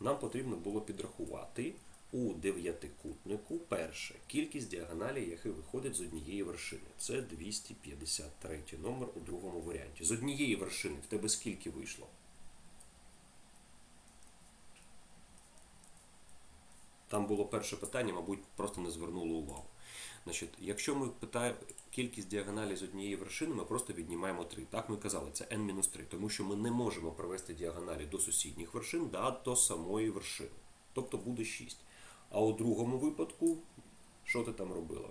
нам потрібно було підрахувати у дев'ятикутнику перше кількість діагоналей, які виходять з однієї вершини. Це 253 номер у другому варіанті. З однієї вершини в тебе скільки вийшло? Там було перше питання, мабуть, просто не звернули увагу. Значить, якщо ми питаємо кількість діагоналей з однієї вершини, ми просто віднімаємо 3. Так ми казали, це n-3, тому що ми не можемо провести діагоналі до сусідніх вершин, да, до самої вершини. Тобто буде 6. А у другому випадку, що ти там робила?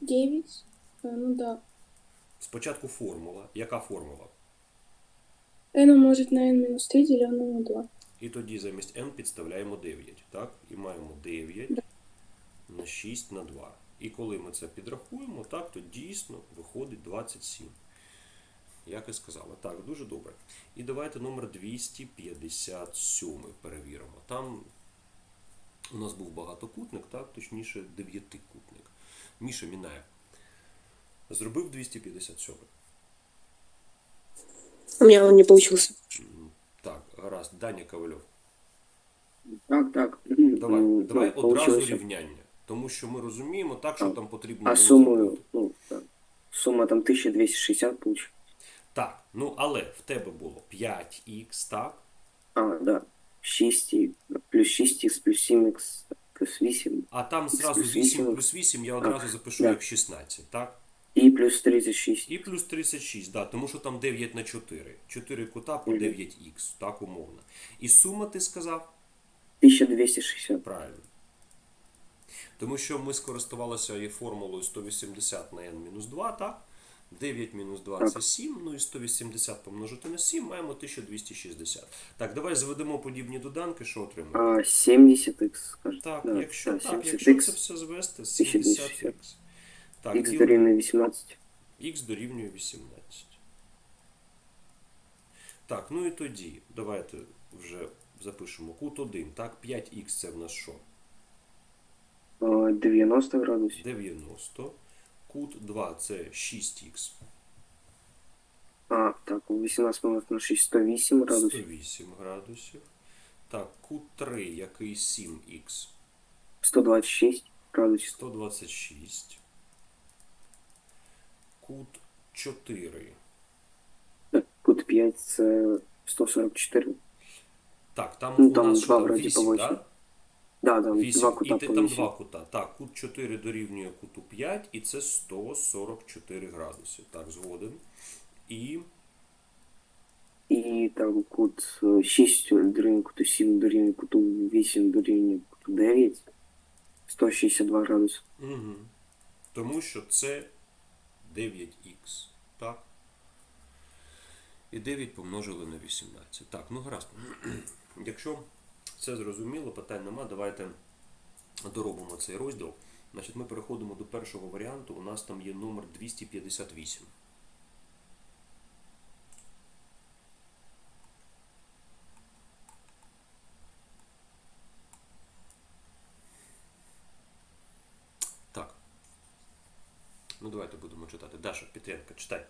9. Э, Ну да. Спочатку формула. Яка формула? n умножить на n минус 3 деленное на 2. І тоді замість n підставляємо 9. Так? І маємо 9 на 6 на 2. І коли ми це підрахуємо, так, то дійсно виходить 27. Як і сказала. Так, дуже добре. І давайте номер 257 перевіримо. Там у нас був багатокутник, так, точніше, дев'ятикутник. Міша Мінаєв зробив 257. У меня он не получился. Гаразд. Даня Ковальов. Так, так. Давай, М, давай ну, одразу получилось. рівняння. Тому що ми розуміємо так, що А- там потрібно. А зробити. ну, так. Сумма там 1260 получилась. Так, ну але в тебе було 5х, так? А, да. 6 плюс 6х, плюс 7х плюс 8 А там зразу 8 плюс 8 я одразу запишу да. як 16, так? І плюс 36. І плюс 36, да, тому що там 9 на 4. 4 кута по 9х, так умовно. І сума ти сказав? 1260. Правильно. Тому що ми скористувалися і формулою 180 на n-2, так? 9 мінус 2 Так. це 7, ну і 180 помножити на 7, маємо 1260. Так, давай зведемо подібні доданки, що отримаємо. 70х, скажет. Так, якщо, так, 70х, якщо це все звести, 1260. 70х. Так, х діл- дорівнює 18. х дорівнює 18. Так, ну і тоді, давайте вже запишемо кут 1. Так, 5х це в нас що? 90 градусів. 90. Кут 2 це 6х. А, так, 18 помножити на 6, 108 градусів. 108 градусів. Так, кут 3, який 7х. 126 градусів. 126. Кут 4. Так, Кут 5 це 144. Так, там Ну, у там нас два там вроді по 8, восім. так? Да, да, 8. два І ти по там 8. два кута. Так, кут 4 дорівнює куту 5, і це 144 градуси. Так, згоден. І І там кут е, 6 дорівнює куту 7 дорівнює куту 8 дорівнює куту 9. 162 градуси. Угу. Тому що це 9х. Так? І 9 помножили на 18. Так, ну гаразд. Якщо це зрозуміло, питань нема, давайте доробимо цей розділ. Значить, ми переходимо до першого варіанту. У нас там є номер 258. Ну, давайте будемо читати. Даша, Петренко, читай.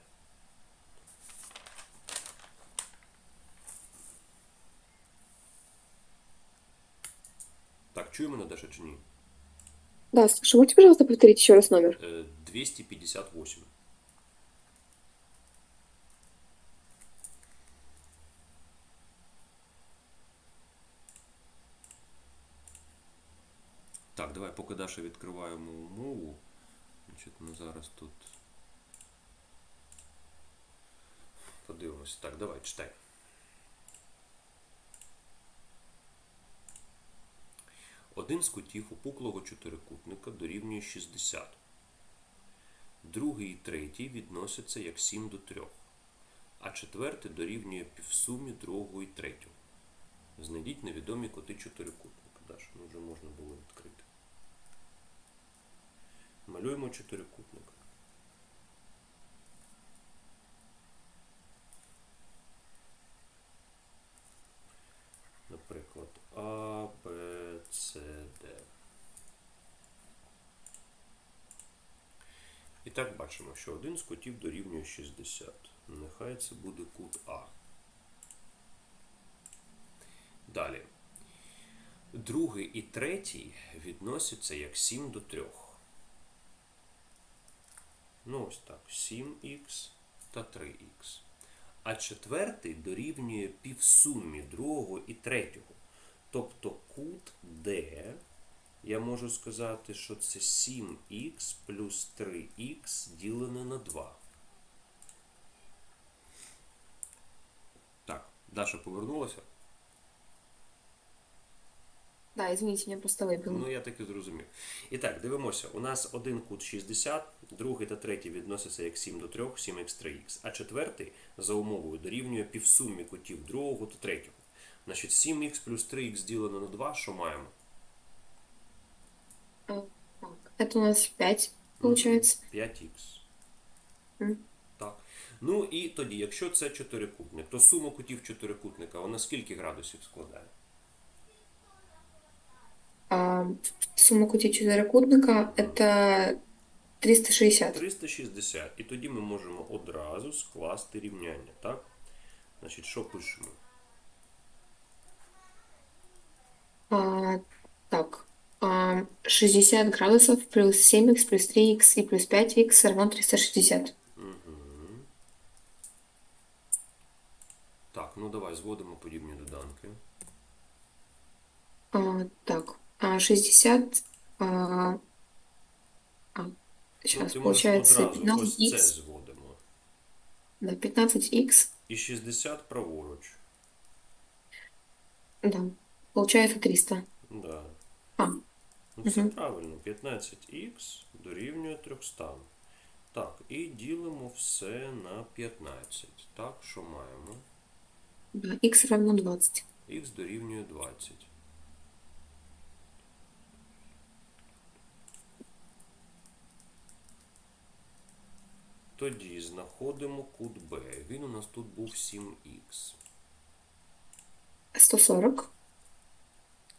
Так, чує мене Даша чи ні? Да, слушай, можете, пожалуйста, повторить еще раз номер? Е, 258. Так, давай, поки Даша відкриваємо умову. Значить, ми зараз тут. Подивимось. Так, давай, читай. Один з кутів опуклого чотирикутника дорівнює 60. Другий і третій відносяться як 7 до 3, а четвертий дорівнює півсумі другого і третього. Знайдіть невідомі коти чотирикутника. Даш, ну вже можна було відкрити. Малюємо чотирикутник. Наприклад, А, Б, С, Д. І так бачимо, що один з кутів дорівнює 60. Нехай це буде кут А. Далі. Другий і третій відносяться як 7 до 3. Ну, ось так. 7х та 3х. А четвертий дорівнює півсумі другого і третього. Тобто кут D, я можу сказати, що це 7х плюс 3х ділене на 2. Так, Даша повернулася? Да, извините, меня просто выбило. Ну, я так і зрозумів. І так, дивимося. У нас один кут 60, другий та третій відносяться як 7 до 3, 7х3х, а четвертий за умовою дорівнює півсумі кутів другого та третього. Значить, 7х плюс 3х ділено на 2, що маємо? Так, у нас 5, получается. 5х. Мгм. Так. Ну і тоді, якщо це чотирикутник, то сума кутів чотирикутника, вона скільки градусів складає? А, сумма кути четырехкутника это 360. 360. І тоді ми можемо одразу скласти рівняння, так? Значить, що пишемо? А, так, а, 60 градусов плюс 7х плюс 3х и плюс 5х равно 360. Угу. Так, ну давай зводимо подібні доданки. А, так, 60... А, а, Ну, сейчас, ти получается одразу ось це 15х, зводимо. да, 15х, І 60 праворуч. да, получается 300. Да. А, Ну, це Мгм. правильно. 15х дорівнює 300. Так, і ділимо все на 15. Так, що маємо? да, х равно 20. Х дорівнює 20. Тоді знаходимо кут Б. Він у нас тут був 7х. 140.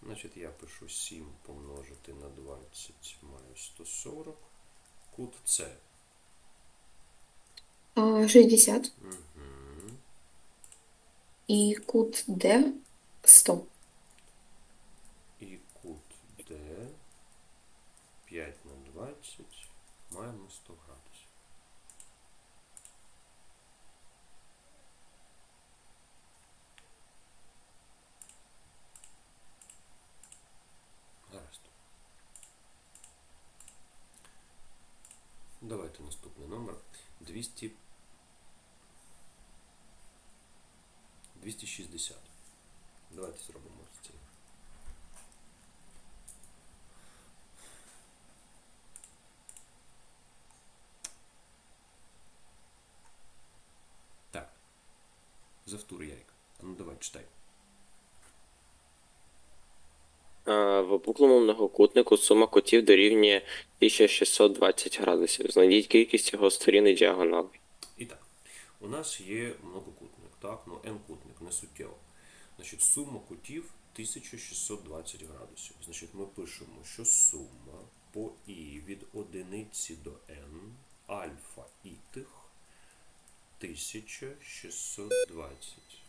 Значить, я пишу 7 помножити на 20 маю 140. Кут С. 60. Угу. И кут D 100. І кут Д 5 на 20 маємо 100 градусів. Гаразд. Давайте наступний номер 200 260. Давайте зробимо ось цей. Так. Завтур Ярик. А ну давай, читай. В опуклому многокутнику сума кутів дорівнює 1620 градусів. Знайдіть кількість його сторін і діагоналей. І так, у нас є многокутник, так, ну n-кутник, не суттєво. Значить, сума кутів 1620 градусів. Значить, ми пишемо, що сума по і від одиниці до n альфа і тих 1620.